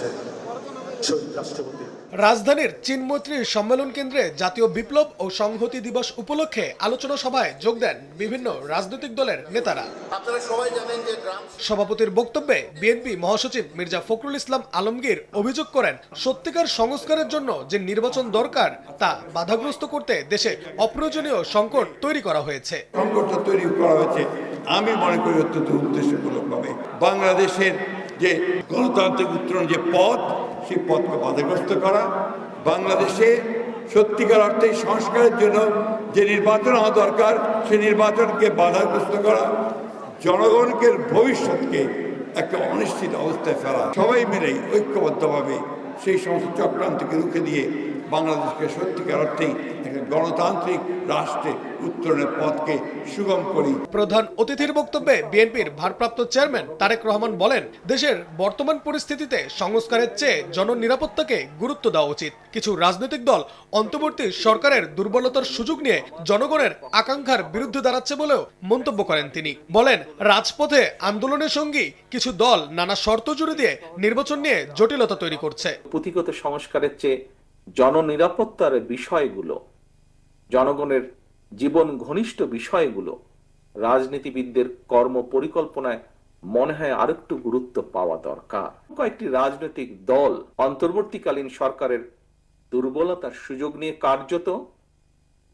করছে শহীদ রাষ্ট্রপতি। রাজধানীর চীনমৈত্রী সম্মেলন কেন্দ্রে জাতীয় বিপ্লব ও সংহতি দিবস উপলক্ষে আলোচনা সভায় যোগ দেন বিভিন্ন রাজনৈতিক দলের নেতারা। আপনারা সবাই জানেন যে গ্রাম সভাপতির বক্তব্যে বিএনপি মহাসচিব মির্জা ফখরুল ইসলাম আলমগীর অভিযোগ করেন সত্যিকার সংস্কারের জন্য যে নির্বাচন দরকার তা বাধাগ্রস্ত করতে দেশে অপ্রয়োজনীয় সংকট তৈরি করা হয়েছে। সংকটটা তৈরি করা হয়েছে। আমি মনে করি অত্যন্ত উদ্দেশ্যমূলকভাবে বাংলাদেশের যে গণতান্ত্রিক উত্তরণ যে পথ, সেই পথকে বাধাগ্রস্ত করা, বাংলাদেশে সত্যিকার অর্থে সংস্কারের জন্য যে নির্বাচন হওয়া দরকার সেই নির্বাচনকে বাধাগ্রস্ত করা, জনগণকে, ভবিষ্যৎকে একটা অনিশ্চিত অবস্থায় ফেলা, সবাই মিলেই ঐক্যবদ্ধভাবে সেই সমস্ত চক্রান্তকে রুখে দিয়ে বাংলাদেশকে সত্যিকার অর্থেই একটা গণতান্ত্রিক রাষ্ট্রে উত্তরণের পথকে সুগম করি। প্রধান অতিথির বক্তব্যে বিএনপির ভারপ্রাপ্ত চেয়ারম্যান তারেক রহমান বলেন দেশের বর্তমান পরিস্থিতিতে সংস্কারের চেয়ে জননিরাপত্তাকে গুরুত্ব দেওয়া উচিত। কিছু রাজনৈতিক দল অন্তর্বর্তী সরকারের দুর্বলতার সুযোগ নিয়ে জনগণের আকাঙ্ক্ষার বিরুদ্ধে দাঁড়াচ্ছে বলেও মন্তব্য করেন তিনি। বলেন রাজপথে আন্দোলনের সঙ্গী কিছু দল নানা শর্ত জুড়ে দিয়ে নির্বাচন নিয়ে জটিলতা তৈরি করছে। পুঁথিগত সংস্কারের চেয়ে জননিরাপত্তার বিষয়গুলো, জনগণের জীবন ঘনিষ্ঠ বিষয়গুলো রাজনীতিবিদদের কর্ম পরিকল্পনায় মনে হয় আরেকটু গুরুত্ব পাওয়া দরকার। কয়েকটি রাজনৈতিক দল অন্তর্বর্তীকালীন সরকারের দুর্বলতার সুযোগ নিয়ে কার্যত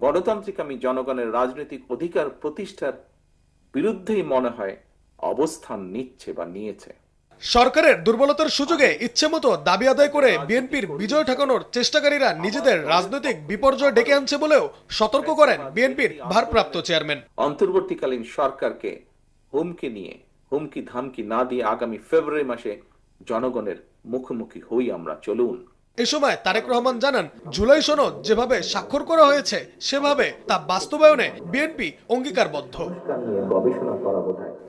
গণতান্ত্রিক আমি জনগণের রাজনৈতিক অধিকার প্রতিষ্ঠার বিরুদ্ধেই মনে হয় অবস্থান নিচ্ছে বা নিয়েছে। সরকারের দুর্বলতার সুযোগে ইচ্ছেমতো দাবি আদায় করে বিএনপির বিজয় ঠেকানোর চেষ্টাকারীরা নিজেদের রাজনৈতিক বিপর্যয় ডেকে আনছে বলেও সতর্ক করেন বিএনপির ভারপ্রাপ্ত চেয়ারম্যান। অন্তর্বর্তীকালীন সরকারকে হুমকি নিয়ে হুমকি ধামকি না দিয়ে আগামী ফেব্রুয়ারি মাসে জনগণের মুখোমুখি হই আমরা চলুন। এ সময় তারেক রহমান জানান জুলাই সনদ যেভাবে স্বাক্ষর করা হয়েছে সেভাবে তা বাস্তবায়নে বিএনপি অঙ্গীকারবদ্ধ।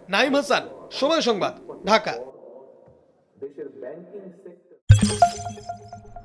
নাইম হাসান সময় সংবাদ Dhaka. this is banking sector.